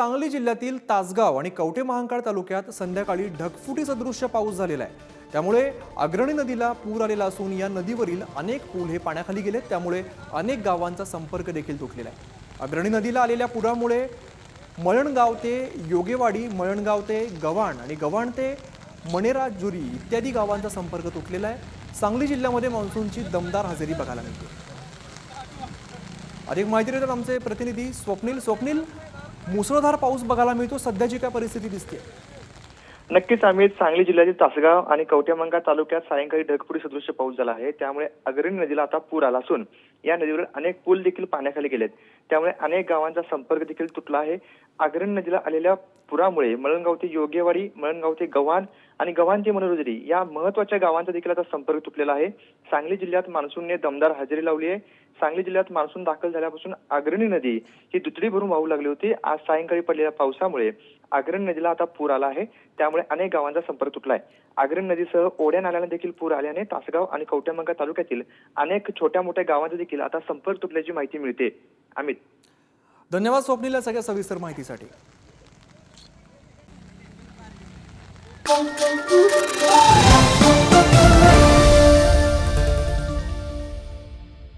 सांगली जिल्ह्यातील तासगाव आणि कवठे महांकाळ तालुक्यात संध्याकाळी ढगफुटी सदृश्य पाऊस झालेला आहे. त्यामुळे अग्रणी नदीला पूर आलेला असून या नदीवरील अनेक पूल हे पाण्याखाली गेलेत. त्यामुळे अनेक गावांचा संपर्क देखील तुटलेला आहे. अग्रणी नदीला आलेल्या पुरामुळे मळणगाव ते योगेवाडी मळणगाव ते गव्हाण आणि गव्हाण ते मणेरा जुरी इत्यादी गावांचा संपर्क तुटलेला आहे. सांगली जिल्ह्यामध्ये मान्सूनची दमदार हजेरी बघायला मिळते. अधिक माहिती देतात आमचे प्रतिनिधी स्वप्नील. स्वप्नील मुसळधार पाऊस बघायला मिळतो. सध्याची काय परिस्थिती दिसते? नक्कीच आम्ही सांगली जिल्ह्यातील तासगाव आणि कवठेमंगा तालुक्यात सायंकाळी ढगपुरी सदृश्य पाऊस झाला आहे. त्यामुळे अग्रणी नदीला आता पूर आला असून या नदीवर अनेक पूल देखील पाण्याखाली गेलेत. त्यामुळे अनेक गावांचा संपर्क देखील तुटला आहे. अग्रणी नदीला आलेल्या पुरामुळे मळणगाव ते योग्यवाडी मळणगाव ते गव्हाण आणि गव्हाण ते मनोरजरी या महत्त्वाच्या गावांचा देखील आता संपर्क तुटलेला आहे. सांगली जिल्ह्यात मान्सूनने दमदार हजेरी लावली आहे. सांगली जिल्ह्यात मान्सून दाखल झाल्यापासून अग्रणी नदी ही दुथडी भरून वाहू लागली होती. आज सायंकाळी पडलेल्या पावसामुळे अग्रणी नदीला आता पूर आला आहे. त्यामुळे अनेक गावांचा संपर्क तुटलाय. अग्रणी नदीसह ओढ्या नाल्याला देखील पूर आल्याने तासगाव आणि कवट्यामंगा तालुक्यातील अनेक छोट्या मोठ्या गावांचा देखील आता संपर्क तुटल्याची माहिती मिळते. अमित. धन्यवाद स्वप्नीला सगळ्या सविस्तर माहितीसाठी. Bum, bum, bum, bum.